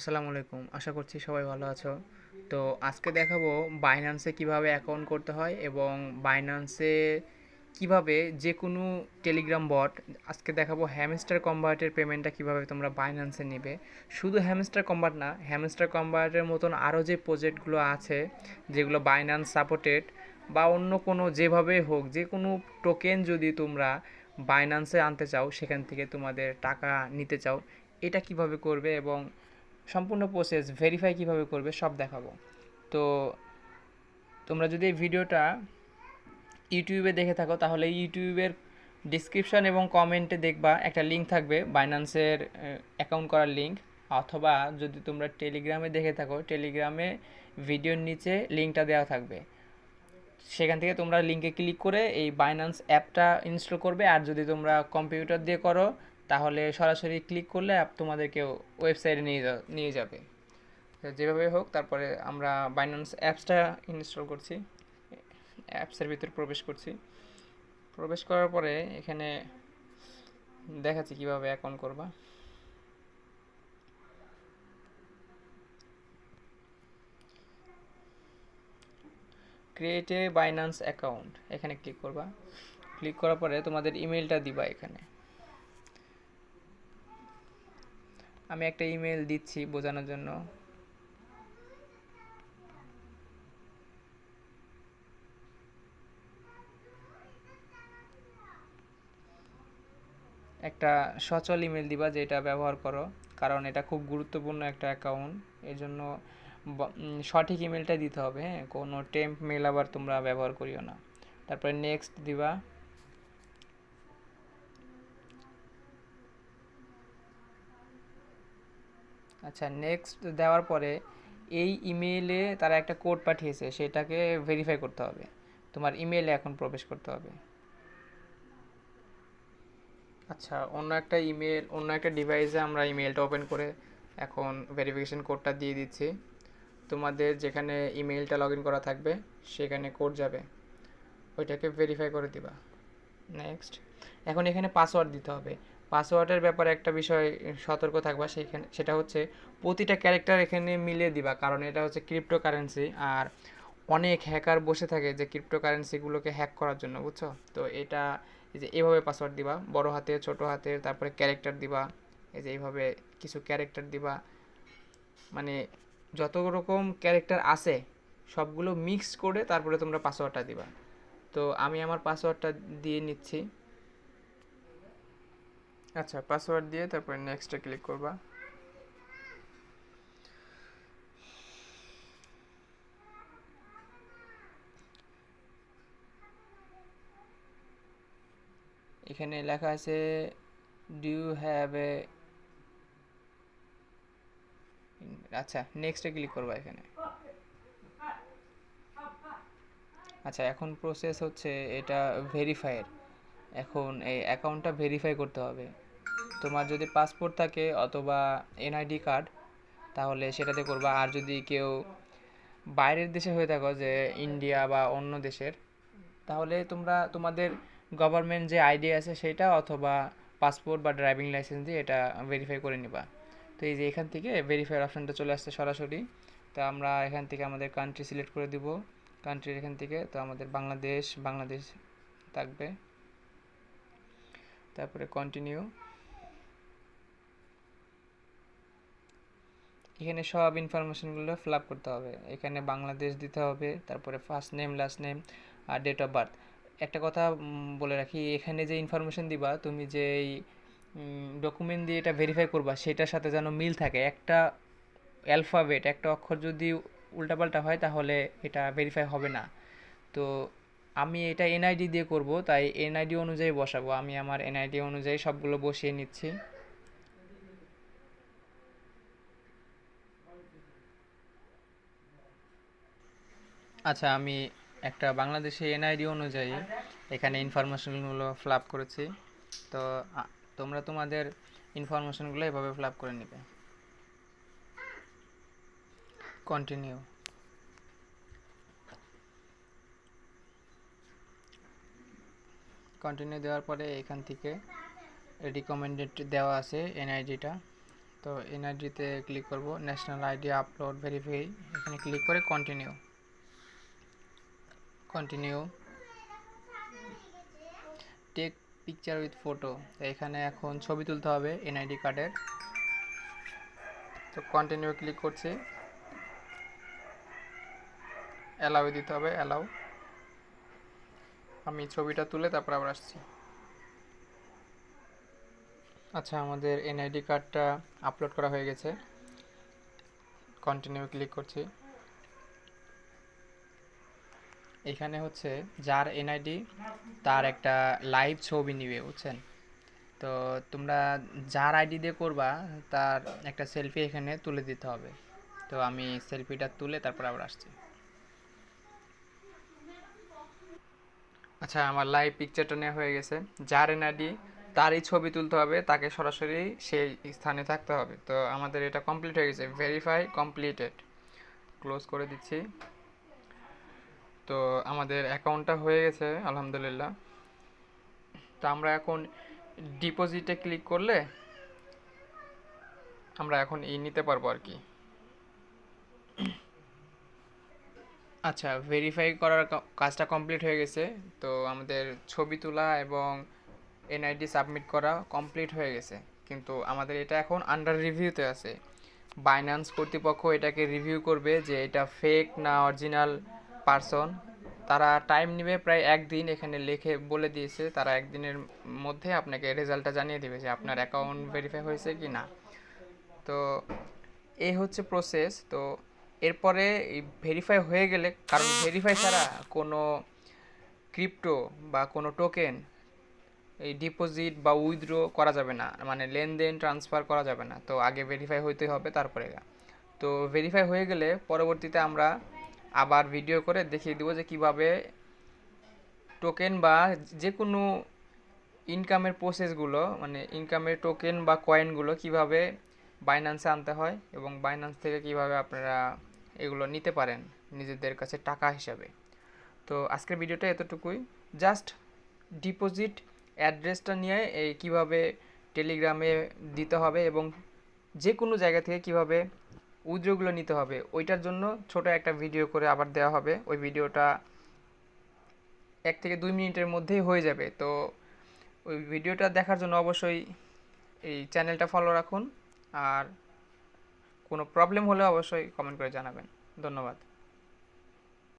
আসসালামু আলাইকুম। আশা করছি সবাই ভালো আছো। তো আজকে দেখাবো বাইন্যান্সে কীভাবে অ্যাকাউন্ট করতে হয় এবং বাইন্যান্সে কীভাবে যে কোনো টেলিগ্রাম বট আজকে দেখাবো হ্যামস্টার কনভার্টের পেমেন্টটা কীভাবে তোমরা বাইন্যান্সে নেবে। শুধু হ্যামস্টার কনভার্ট না হ্যামস্টার কনভার্টের মতন আরও যে প্রজেক্টগুলো আছে, যেগুলো বাইন্যান্স সাপোর্টেড বা অন্য কোনো যেভাবে হোক যে কোনো টোকেন যদি তোমরা বাইন্যান্সে আনতে চাও, সেখান থেকে তোমাদের টাকা নিতে চাও, এটা কীভাবে করবে এবং সম্পূর্ণ প্রসেস ভেরিফাই কীভাবে করবে সব দেখাবো। তো তোমরা যদি এই ভিডিওটা ইউটিউবে দেখে থাকো, তাহলে ইউটিউবের ডিসক্রিপশন এবং কমেন্টে দেখবা একটা লিঙ্ক থাকবে বাইন্যান্সের অ্যাকাউন্ট করার লিঙ্ক অথবা যদি তোমরা টেলিগ্রামে দেখে থাকো টেলিগ্রামে ভিডিওর নিচে লিঙ্কটা দেওয়া থাকবে। সেখান থেকে তোমরা লিঙ্কে ক্লিক করে এই বাইন্যান্স অ্যাপটা ইনস্টল করবে, আর যদি তোমরা কম্পিউটার দিয়ে করো তাহলে সরাসরি ক্লিক করলে অ্যাপ তোমাদেরকে ওয়েবসাইটে নিয়ে নিয়ে যাবে। যেভাবে হোক, তারপরে আমরা বাইন্যান্স অ্যাপসটা ইনস্টল করছি। অ্যাপসের ভিতরে প্রবেশ করছি। প্রবেশ করার পরে এখানে দেখাচ্ছি কীভাবে অ্যাকাউন্ট করবা। ক্রিয়েট এ বাইন্যান্স অ্যাকাউন্ট এখানে ক্লিক করবা। ক্লিক করার পরে তোমাদের ইমেলটা দিবা এখানে। আমি একটা ইমেল দিচ্ছি বোঝানোর জন্য। একটা সচল ইমেল দিবা যেটা ব্যবহার করো, কারণ এটা খুব গুরুত্বপূর্ণ একটা অ্যাকাউন্ট এই জন্য সঠিক ইমেলটা দিতে হবে হ্যাঁ? কোনো টেম্প মেল আবার তোমরা ব্যবহার করিও না। তারপরে নেক্সট দিবা। আচ্ছা নেক্সট দেওয়ার পরে এই ইমেইলে তারা একটা কোড পাঠিয়েছে, সেটাকে ভেরিফাই করতে হবে। তোমার ইমেইলে এখন প্রবেশ করতে হবে। আচ্ছা অন্য একটা ইমেল অন্য একটা ডিভাইসে আমরা ইমেলটা ওপেন করে এখন ভেরিফিকেশন কোডটা দিয়ে দিচ্ছি। তোমাদের যেখানে ইমেলটা লগ ইন করা থাকবে, সেখানে কোড যাবে। ওইটাকে ভেরিফাই করে দিবা। নেক্সট এখন এখানে পাসওয়ার্ড দিতে হবে। পাসওয়ার্ডের ব্যাপারে একটা বিষয় সতর্ক থাকবা সেইখানে, সেটা হচ্ছে প্রতিটা ক্যারেক্টার এখানে মিলিয়ে দিবা। কারণ এটা হচ্ছে ক্রিপ্টো কারেন্সি আর অনেক হ্যাকার বসে থাকে যে ক্রিপ্টো কারেন্সিগুলোকে হ্যাক করার জন্য, বুঝছ? তো এটা এই যে এভাবে পাসওয়ার্ড দিবা, বড় হাতে ছোট হাতের, তারপরে ক্যারেক্টার দিবা, এই যে এইভাবে কিছু ক্যারেক্টার দিবা। মানে যত রকম ক্যারেক্টার আছে, সবগুলো মিক্স করে তারপরে তোমরা পাসওয়ার্ডটা দিবা। তো আমি আমার পাসওয়ার্ডটা দিয়ে নিচ্ছি। আচ্ছা পাসওয়ার্ড দিয়ে তারপরে নেক্সটে ক্লিক করবা। এখানে লেখা আছে ডু ইউ হ্যাভ এ আচ্ছা নেক্সটে ক্লিক করবা এখানে। আচ্ছা এখন প্রসেস হচ্ছে এটা ভেরিফাইয়ের এখন এই অ্যাকাউন্টটা ভেরিফাই করতে হবে। তোমার যদি পাসপোর্ট থাকে অথবা এনআইডি কার্ড তাহলে সেটাতে করবা। আর যদি কেউ বাইরের দেশে হয়ে থাকো, যে ইন্ডিয়া বা অন্য দেশের, তাহলে তোমরা তোমাদের গভর্নমেন্ট যে আইডি আছে সেটা অথবা পাসপোর্ট বা ড্রাইভিং লাইসেন্স দিয়ে এটা ভেরিফাই করে নিবা। তো এই যে এখান থেকে ভেরিফাই অপশানটা চলে আসছে সরাসরি। তো আমরা এখান থেকে আমাদের কান্ট্রি সিলেক্ট করে দিব। কান্ট্রির এখান থেকে তো আমাদের বাংলাদেশ বাংলাদেশ থাকবে। তারপরে কন্টিনিউ এখানে সব ইনফরমেশনগুলো ফিল আপ করতে হবে। এখানে বাংলাদেশ দিতে হবে, তারপরে ফার্স্ট নেম লাস্ট নেম আর ডেট অফ বার্থ একটা কথা বলে রাখি, এখানে যে ইনফরমেশন দিবা, তুমি যে ডকুমেন্ট দিয়ে এটা ভেরিফাই করবা, সেটার সাথে যেন মিল থাকে। একটা অ্যালফাবেট একটা অক্ষর যদি উল্টাপাল্টা হয়, তাহলে এটা ভেরিফাই হবে না। তো আমি এটা এনআইডি দিয়ে করব, তাই এনআইডি অনুযায়ী বসাবো। আমি আমার এনআইডি অনুযায়ী সবগুলো বসিয়ে নিচ্ছি। আচ্ছা আমি একটা বাংলাদেশি এনআইডি অনুযায়ী এখানে ইনফরমেশনগুলো ফিল আপ করেছি। তো তোমরা তোমাদের ইনফরমেশনগুলো এভাবে ফ্লাপ করে নেবে। কন্টিনিউ। কন্টিনিউ দেওয়ার পরে এখান থেকে রিকমেন্ডেড দেওয়া আছে এনআইডিটা তো এনআইডিতে ক্লিক করব ন্যাশনাল আইডি আপলোড ভেরিফাই এখানে ক্লিক করে continue continue take picture with photo এখানে এখন ছবি তুলতে হবে এনআইডি কার্ডের তো কন্টিনিউ ক্লিক করছি। অ্যালাউ দিতে হবে অ্যালাউ আমি ছবিটা তুলে তারপর আবার আসছি। আচ্ছা আমাদের এনআইডি কার্ডটা আপলোড করা হয়ে গেছে। কন্টিনিউ ক্লিক করছি। এখানে হচ্ছে যার এনআইডি, তার একটা লাইভ ছবি নিবে, বুঝছেন? তো তোমরা যার আইডি দিয়ে করবা, তার একটা সেলফি এখানে তুলে দিতে হবে। তো আমি সেলফিটা তুলে তারপর আবার আসছি। আচ্ছা আমার লাইভ পিকচারটা নেওয়া হয়ে গেছে। যার এনআইডি তারই ছবি তুলতে হবে, তাকে সরাসরি সেই স্থানে থাকতে হবে। তো আমাদের এটা কমপ্লিট হয়ে গেছে ভেরিফাই কমপ্লিটেড ক্লোজ করে দিচ্ছি। তো আমাদের অ্যাকাউন্টটা হয়ে গেছে, আলহামদুলিল্লাহ। তো আমরা এখন ডিপোজিটে ক্লিক করলে আমরা এখন ই নিতে পারব আর কি। আচ্ছা ভেরিফাই করার কাজটা কমপ্লিট হয়ে গেছে। তো আমাদের ছবি তোলা এবং এনআইডি সাবমিট করা কমপ্লিট হয়ে গেছে। কিন্তু আমাদের এটা এখন আন্ডার রিভিউতে আছে। বাইন্যান্স কর্তৃপক্ষ এটাকে রিভিউ করবে যে এটা ফেক না অরিজিনাল পারসন তারা টাইম নেবে প্রায় একদিন, এখানে লিখে বলে দিয়েছে, তারা একদিনের মধ্যে আপনাকে রেজাল্টটা জানিয়ে দেবে যে আপনার অ্যাকাউন্ট ভেরিফাই হয়েছে কি না তো এই হচ্ছে প্রসেস তো এরপরে ভেরিফাই হয়ে গেলে, কারণ ভেরিফাই ছাড়া কোনো ক্রিপ্টো বা কোনো টোকেন এই ডিপোজিট বা উইথড্র করা যাবে না মানে লেনদেন ট্রান্সফার করা যাবে না। তো আগে ভেরিফাই হইতে হবে, তারপরে তো ভেরিফাই হয়ে গেলে পরবর্তীতে আমরা আবার ভিডিও করে দেখিয়ে দেবো যে কীভাবে টোকেন বা যে কোনো ইনকামের প্রসেসগুলো মানে ইনকামের টোকেন বা কয়েনগুলো কীভাবে বাইন্যান্সে আনতে হয় এবং বাইন্যান্স থেকে কীভাবে আপনারা এগুলো নিতে পারেন নিজেদের কাছে টাকা হিসাবে। তো আজকের ভিডিওটা এতটুকুই। জাস্ট ডিপোজিট অ্যাড্রেসটা নিয়ে এই কীভাবে টেলিগ্রামে দিতে হবে এবং যে কোনো জায়গা থেকে কীভাবে উইথড্রগুলো নিতে হবে, ওইটার জন্য ছোট একটা ভিডিও করে আবার দেওয়া হবে। ওই ভিডিওটা এক থেকে দুই মিনিটের মধ্যেই হয়ে যাবে। তো ওই ভিডিওটা দেখার জন্য অবশ্যই এই চ্যানেলটা ফলো রাখুন। আর কোনো প্রবলেম হলে অবশ্যই কমেন্ট করে জানাবেন। ধন্যবাদ।